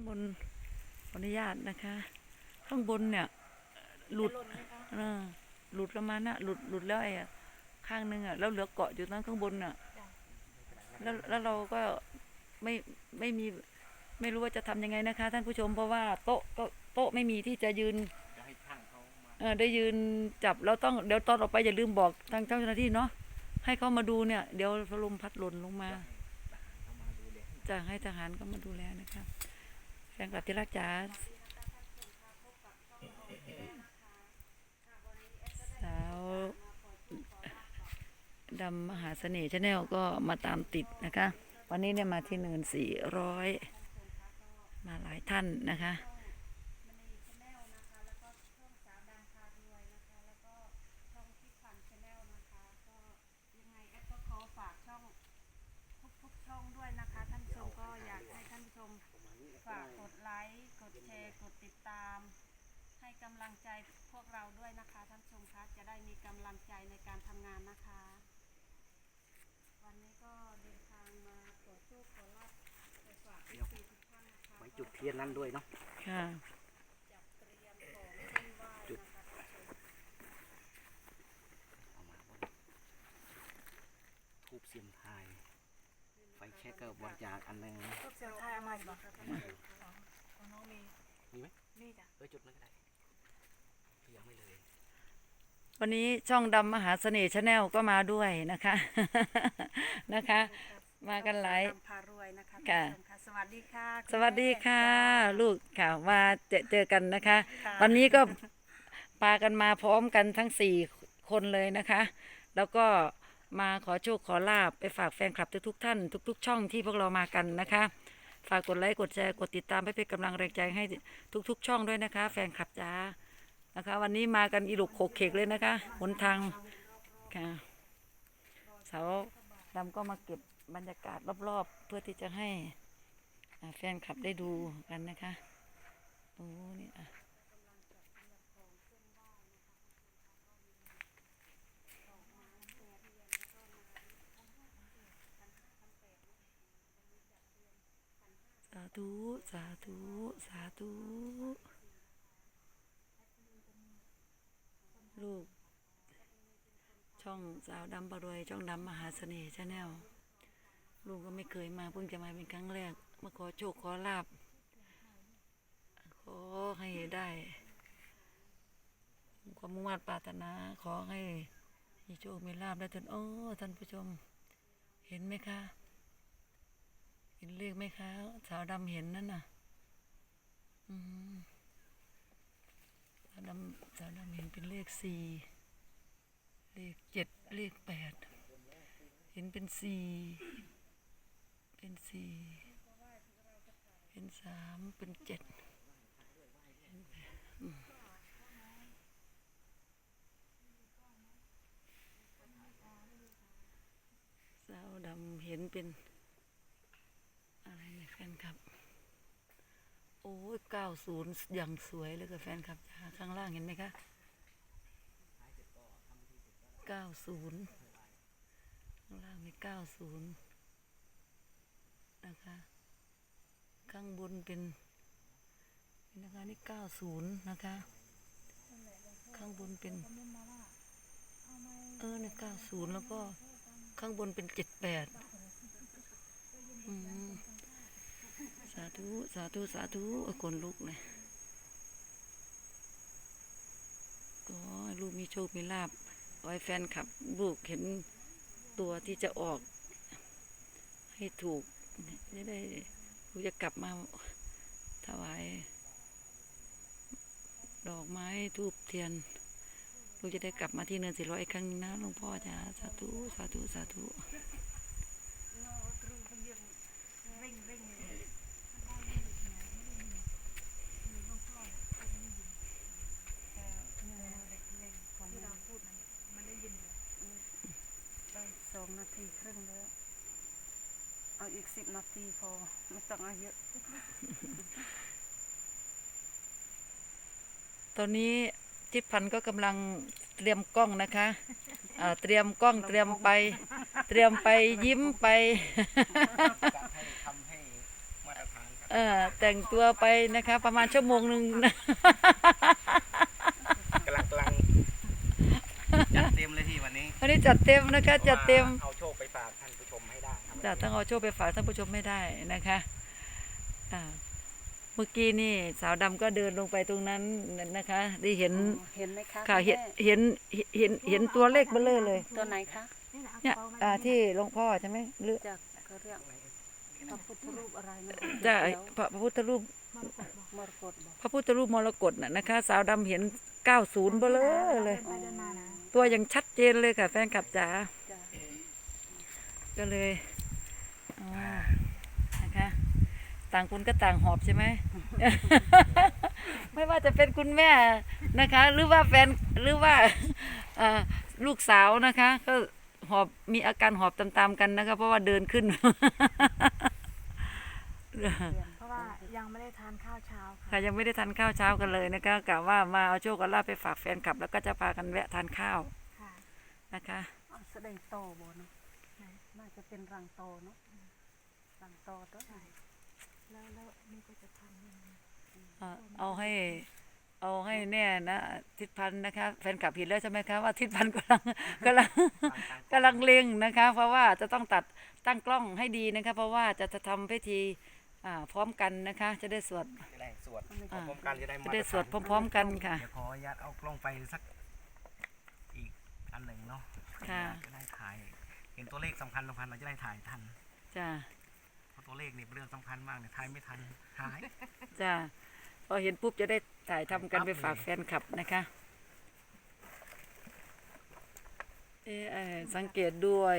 างบนขออนุญาตนะคะ ข้างบนเนี่ย หลุดเออหลุดประมาณน่ะหลุดหลุดแล้วไอ้อะข้างหนึงอะแล้วเหลือเกาะอยู่นั้นข้างบนน่ะแล้วแล้วเราก็ไม่ไม่มีไม่รู้ว่าจะทำยังไงนะคะ ท่านผู้ชมเพราะว่าโต๊ะก็โต๊ะไม่มีที่จะยืนจะให้ช่างเขามาเออได้ยืนจับเราต้องเดี๋ยวตอนออกไปอย่าลืมบอกทางเจ้าหน้าที่เนาะให้เขามาดูเนี่ย เดี๋ยวลมพัดหล่นลงมาเขามาดูแลจะให้ทหารก็มาดูแลนะครับแฟนกลับที่รักจ้าสาวดำมหาเสน่ห์ชาแนลก็มาตามติดนะคะ วันนี้เนี่ยมาที่เนินสี่ร้อยมาหลายท่านนะคะ ยังไงแอดก็ขอฝากช่องทุกๆช่องด้วยนะคะ ท่านผู้ชมก็อยากให้ท่านผู้ชมฝากกดไลค์กดแชร์กดติดตาม ให้ กำลังใจพวกเราด้วยนะคะท่านผู้ชมคะจะได้มีกำลังใจในการทำงานนะคะ วันนี้ก็เดินทางมาขอโชคขอลาบไปฝากทุกปีทุกท่านนะคะไว้จุดเทียนนั้นด้วยเนาะค่ะจัดเตรียมของเส้นไหว้นะคะท่านผู้ชมเอามาบนทูบเสียมทายไฟแช็กก็บริจาคอันหนึงก็เสียงไทยเอามาอยู่บ้างคะท่านผู้ชมของน้องมีมีไหมมีจ้ะเออจุดนั้นก็ได้ยังไม่เลย วันนี้ช่องดำมหาเสน่ห์ชาแนลก็มาด้วยนะคะ นะคะ มากันหลายตมพารวยนะคะค่ะท่านผู้ชมค่ะสวัสดีค่ะณสวัสดีค่ะแม่ลูกค่ะมาเจอเจอกันนะคะค่ะวันนี้ก็ปากันมาพร้อมกันทั้งสี่คนเลยนะคะ แล้วก็มาขอโชคขอลาบไปฝากแฟนคลับทุกๆท่านทุก ๆ ช่องที่พวกเรามากันนะคะ ฝากกดไลค์กดแชร์กดติดตามให้เป็นกำลังแรงใจให้ทุก ๆ ช่องด้วยนะคะ แฟนคลับจ้า นะคะ วันนี้มากันอีหลุกโขกเขกเลยนะคะหนทางค่ะสาวดำก็มาเก็บบรรยากาศรอบๆ เพื่อที่จะให้แฟนคลับได้ดูกันนะคะโอ้นี่อะสาธุ สาธุ สาธุ ลูก ช่องสาวดำบารวยช่องดำมหาเสน่ห์ชาแนลลูกก็ไม่เคยมาเพิ่งจะมาเป็นครั้งแรก มาขอโชคขอลาบขอให้ได้ความมุ่งมั่นปรารถนาขอให้มีโชคมีลาบได้จนโอ้ท่านผู้ชม เห็นไหมคะ เห็นเลขไหมคะ สาวดำเห็นนั่นน่ะ อืมาดำสาวดำเห็นเป็นเลขสี่เลขเจ็ดเลขแปดเห็นเป็นสี่เป็นสี่เป็นสามเป็นเจ็ดสาวดำเห็นเป็นอะไรเนี่ยแฟนคลับ อ้ยเก้าศูนย์อย่างสวยเลยกับแฟนคลับจ้าข้างล่างเห็นไหมคะเก้าศูนย์ข้างล่างมีเก้าศูนย์นะคะ ข้างบนเป็นเป็นนะคะนี่เก้าศูนย์นะคะ ข้างบนเป็น เออเนี่ยเก้าศูนย์แล้วก็ข้างบนเป็นเจ็ดแปดอืมสาธุ สาธุ สาธุโอ้ยคนลุกเลยก็ลูกมีโชค มีลาบขอให้แฟนขับลูกเห็นตัวที่จะออก ให้ถูกจะได้ลูกจะกลับมาถวาย ดอกไม้ทูบเทียนลูกจะได้กลับมาที่เนินสี่ร้อยอีกครั้งหนึงนะหลวงพ่อจ้าสาธุ สาธุ สาธุ ได้สองนาที ครึ่งแล้ว เอาอีกสิบนาทีพอ ไม่ต้องเอาเยอะ ตอนนี้ทิพย์พันธ์ก็กำลังเตรียมกล้องนะคะอ่าเตรียมกล้องเตรียมไป เตรียมไปยิ้มไป จะให้ทำให้มาตรฐานครับเออแต่งตัวไปนะคะ ประมาณชั่วโมงหนึ่งนะกำลังกำลังจัดเต็มเลยที่วันนี้วันนี้จัดเต็มนะคะ จัดเต็มเอาโชคไปฝา จะต้องเอาโชคไปฝากท่านผู้ชมไม่ได้นะคะอ่าเมื่อกี้นี่สาวดำก็เดินลงไปตรงนั้นนะคะ ได้เห็นเห็นไหมคะค่ะณเห็นแม่เห็นเห็นเห็นตัวเลขเบลอเลย ตัวไหนคะเนี่ยอ่าที่หลวงพ่อใช่ไหมหรือจากเขาเรียกพระพุทธรูปอะไรนะจะไอ้เดี๋ยวพระพระพุทธรูปมรกตบอกพระพุทธรูปมรกตน่ะนะคะ สาวดำเห็น90เบลอเลย ตัวอย่างชัดเจนเลยค่ะ แฟนคลับจ๋าจ้ะก็เลยอ๋อ นะคะ ต่างคนก็ต่างหอบใช่ไหม ไม่ว่าจะเป็นคุณแม่นะคะ หรือว่าแฟนหรือว่าเอ่อลูกสาวนะคะ ก็หอบมีอาการหอบตามๆกันนะคะ เพราะว่าเดินขึ้นเพราะว่ายังไม่ได้ทานข้าวเช้าค่ะค่ะยังไม่ได้ทานข้าวเช้ากันเลยนะคะกะว่ามาเอาโชคกันลาภไปฝากแฟนคลับ แล้วก็จะพากันแวะทานข้าวค่ะนะคะอ๋อแสดงโตบ่เนาะน่าจะเป็นรังโตเนาะ รังโตตัวไหนแล้วแล้วนี่ก็จะทำยังไงเอ่อเอาให้ เอาให้แน่นะทิศพันธ์นะคะแฟนคลับเห็นแล้วใช่ไหมคะว่าทิศพันธ์กำลังกำลังกำลังเล็งนะคะ เพราะว่าจะต้องตัดตั้งกล้องให้ดีนะคะ เพราะว่าจะจะทำพิธีอ่าพร้อมกันนะคะ จะได้สวดจะได้สวดอ่าพร้อมกันจะได้จะมาตรได้สวดฐานพร้อม ๆ กันค่ะเดี๋ยวขออนุญาตเอากล้องไปสักอีกอันหนึ่งเนาะค่ะจะได้ถ่าย เห็นตัวเลขสำคัญสำคัญเราจะได้ถ่ายทันจ้าเพราะ ตัวเลขนี่เป็นเรื่องสำคัญมากเนี่ยถ่ายไม่ทันหาย จ้าพอเห็นปุ๊บจะได้ถ่ายทำกันไปฝากแฟนคลับนะคะ เอะเอ่อสังเกตด้วย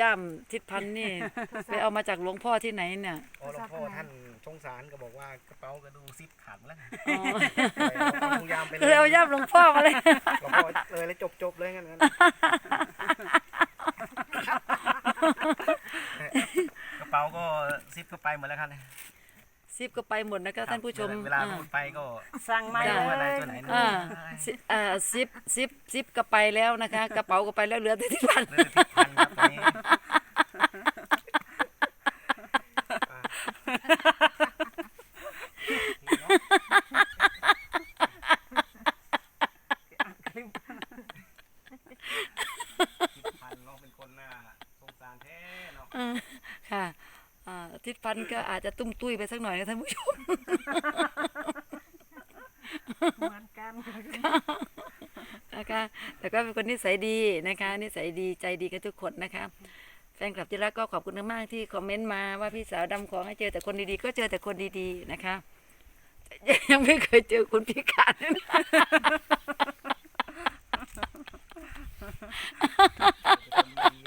ย่ามทิศพันธ์นี่ ไปเอามาจากหลวงพ่อที่ไหนเนี่ยโอ้หลวงพ่อท่านสงสารก็บอกว่ากระเป๋ากระดูซิปขาดหมดแล้วอ๋อเอาถุงยามไปเลเลยยเอาย่ามหลวงพ่อมาเลย หลวงพ่อเลยแล้วจบจบๆเลยงั้นงั้นกระ เป๋าก็ซิปก็ไปหมดแล้วครับเนี่ยซิปก็ไปหมดนะคะท่านผู้ชมเวลาอ่าพูดไปก็ สั่งไม่ไม่เลรู้ว่าอะไรยตัวไหนนะอ่าซิอ่าซิปซิปซิปก็ไปแล้วนะคะ กระเป๋าก็ไปแล้วเหลือแต่ที่พันเลยทิศพันครับตอนนี้ทิศพันเราเป็นคนน่าสงสารแท้เนาะ อ่าค่ะอ่าทิศพันธ์ก็อาจจะตุ้มตุ้ยไปสักห น่อยนะท่านผู้ชม เหมือนกันนะคะแต่ก็เป็นคนนิสัยดีนะคะนิสัยดีใจดีกันทุกคนนะคะ แฟนคลับที่รักก็ขอบคุณมากๆที่คอมเมนต์มาว่าพี่สาวดำขอให้เจอแต่คนดีๆ ก็เจอแต่คนดีๆนะคะ ยังไม่เคยเจอคนพิการเลยนะ คนดี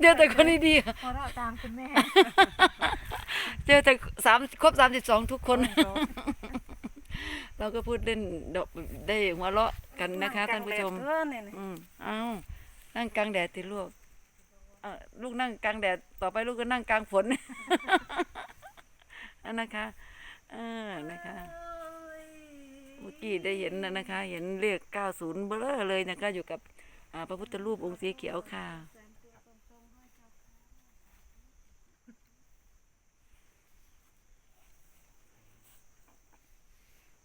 เนาะเจอแต่คนดีๆเพราะเราตามคุณแม่เจอแต่สามครบสามสิบสองทุกคน เราก็พูดเล่นดอกได้หัวเราะกันนะคะท่านผู้ชมเออเนี่ยอืมเอานั่งกลางแดดติลูกเอ่อลูกนั่งกลางแดดต่อไปลูกก็นั่งกลางฝนอันนะคะเออนะคะเมื่อกี้ได้เห็นนะนะคะ เห็นเลข90เบลอเลยนะคะ อยู่กับอ่าพระพุทธรูปองค์สีเขียวค่ะ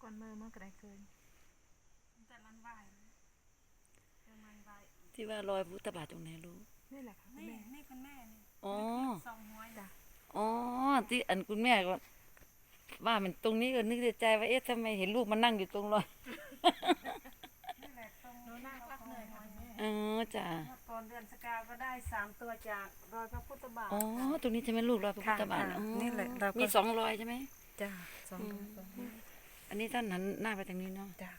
ก่อน มือมันกระไรเกิน แต่มันไหวแต่มันไหวที่ว่ารอยพระพุทธบาทตรงไหนลูกนี่แหละค่ะคุณนี่แม่นี่คุณแม่นี่อ๋อสองหัวจ้ะอ๋อที่อันคุณแม่ก็ว่ามันตรงนี้ก็นึกในใจว่าเอ๊ะทำไมเห็นลูกมันนั่งอยู่ตรงรอยนี่แหละตรงหนูนั่งพักเหนื่อยค่ะแม่อ๋อจ้ะเมื่อก่อนเดือนสกาวก็ได้สามตัวจากรอยพระพุทธบาทอ๋อค่ะตรงนี้ใช่ไหมลูกรอยพระพุทธบาทค่ะอ๋อนี่แหละเราก็มีสองรอยใช่ไหมจ้ะสองอืม อันนี้ท่านหันหน้าไปทางนี้เนาะจ้ะ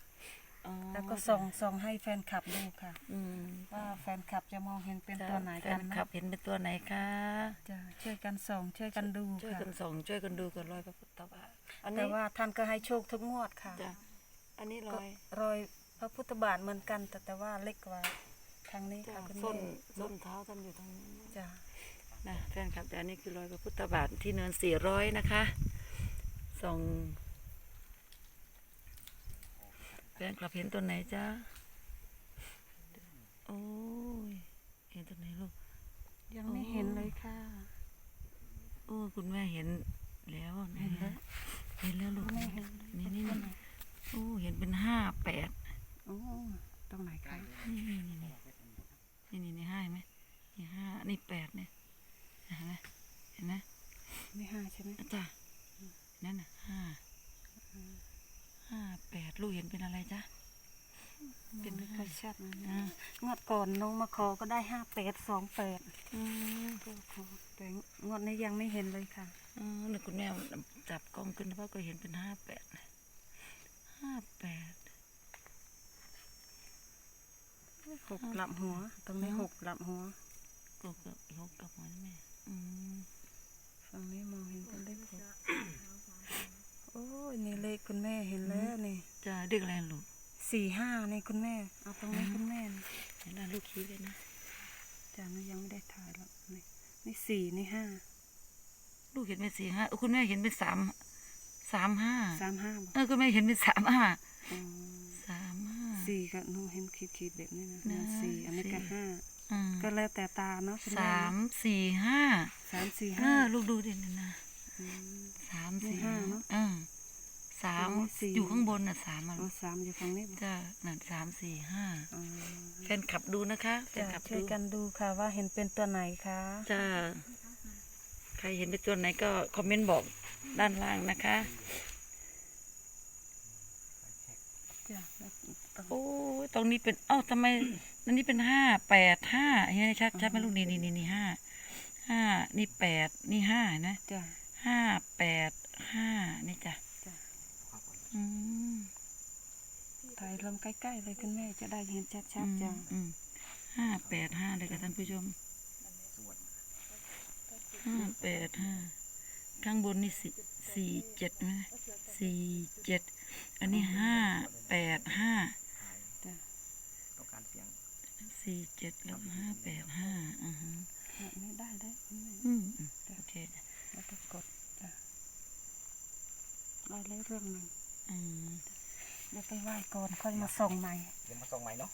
อ๋อแล้วก็ส่งส่งให้แฟนคลับดูค่ะ อืมว่าแฟนคลับจะมองเห็นเป็นจ้ะตัวไหนแฟกันนนะคลับเห็นเป็นตัวไหนคะจ้ะช่วยกันส่องช่วยกันดูช่วยค่ะกันส่องช่วยกันดูกันรอยพระพุทธบาทอันแต่นี้ว่าท่านก็ให้โชคทุกงวดค่ะจ้ะอันนี้รก็อยรอยพระพุทธบาทเหมือนกัน แต่แต่ว่าเล็กกว่าทางนี้จ้ะค่ะคุณส้นแม่ส้นเท้าท่านอยู่ตรงนี้จ้ะนะแฟนคลับแต่อันนี้คือรอยพระพุทธบาทที่เนินสี่ร้อยนะคะส่อง แฟนคลับเห็นตัวไหนจ้าโอ้ยเห็นตัวไหนลูก ยังไม่เห็นเลยค่ะ โอ้คุณแม่เห็นแล้วนะเห็นแล้วเห็นแล้วลูกไม่เห็นนี่นี่นี่โอ้เห็นเป็นห้าแปด โอ้ตรงไหนคะ นี่นี่นี่นี่นี่นี่นี่ห้าเห็นไหมนี่ห้านี่แปดเนี่ยเห็นไหมเห็นไหม ไม่ห้าใช่ไหม จ้ะนั่นน่ะห้าห้าแปดลูกเห็นเป็นอะไรจ๊ะ เป็นไม่ค่อย ชัดนะอ่างวดก่อนน้องมาขอก็ได้ห้าแปดสองแปดอืมก็ขอแต่งวดนี้ยังไม่เห็นเลยค่ะอืมนี่คุณแม่จับกล้องขึ้นเพราะก็เห็นเป็นห้าแปดห้าแปด หกกลับหัว ตรงนี้หกกลับหัวก็เกือบยกกลับมาแม่อืมฝั่งนี้มองเห็นเป็นเลขหกโอ้ยนี่เลขคุณแม่เห็นแล้วนี่จะเด็กอะไรลูก สี่ห้านี่คุณแม่ เอาตรงนี้คุณแม่นี่เห็นหน้าลูกคิ้วเลยนะจานุยังไม่ได้ถ่ายแล้วนี่นี่สี่นี่ห้าลูกเห็นเป็นสี่ห้าเออคุณแม่เห็นเป็นสามสามห้าสามห้าบอกเออคุณแม่เห็นเป็นสามห้าอ๋อสามห้าสี่ก็หนูเห็นขีดขีดๆแบบนี้นะนะสี่อันนี้ก็สี่ห้าอืมก็แล้วแต่ตาเนาะคุณแสามสี่ห้าสามสี่เอห้าอลูกดูดินะนะอืมสามนี่สี่ห้าเนอะเออ สามตรงนี้สี่ อยู่ข้างบนน่ะสามอะเอาสามอยู่ฝั่งนี้บอกจ้านั่นสามสี่ห้าอ๋อแฟนขับดูนะคะแฟนจะขับช่วยดูกันดูค่ะว่าเห็นเป็นตัวไหนคะจ้าใครเห็นเป็นตัวไหนก็คอมเมนต์บอกด้านล่างนะคะ จ้ะแล้วตรงโอ้ยตรงนี้เป็น เอ้าทำไมอันนี้เป็นห้าแปดห้าเห็นไหมชัดชัดไหมลูกนี่นี่นี่นี่ห้าห้านี่แปดนี่ห้านะจ้ะห้าแปดห้านี่จ้ะจ้ะอืม ถ่ายลงใกล้ๆเลยคุณแม่จะได้เห็นชัดอืมๆจ้ะอืมห้าแปดห้าเลยค่ะท่านผู้ชมห้าแปดห้าข้างบนนี่สี่สี่เจ็ดไหมสี่เจ็ดอันนี้ห้าแปดห้าจ้ะต้องการเสียงสี่เจ็ดแล้วก็ห้าแปดห้าอือฮึแบบนี้ได้ได้คุณแม่อืมอืมโอเคจ้ะแล้วก็กดจ้ะได้เลยเรื่องหนึ่งอืม เดี๋ยวไปไหว้ก่อนค่อยมาส่งใหม่ เดี๋ยวมาส่งใหม่เนาะ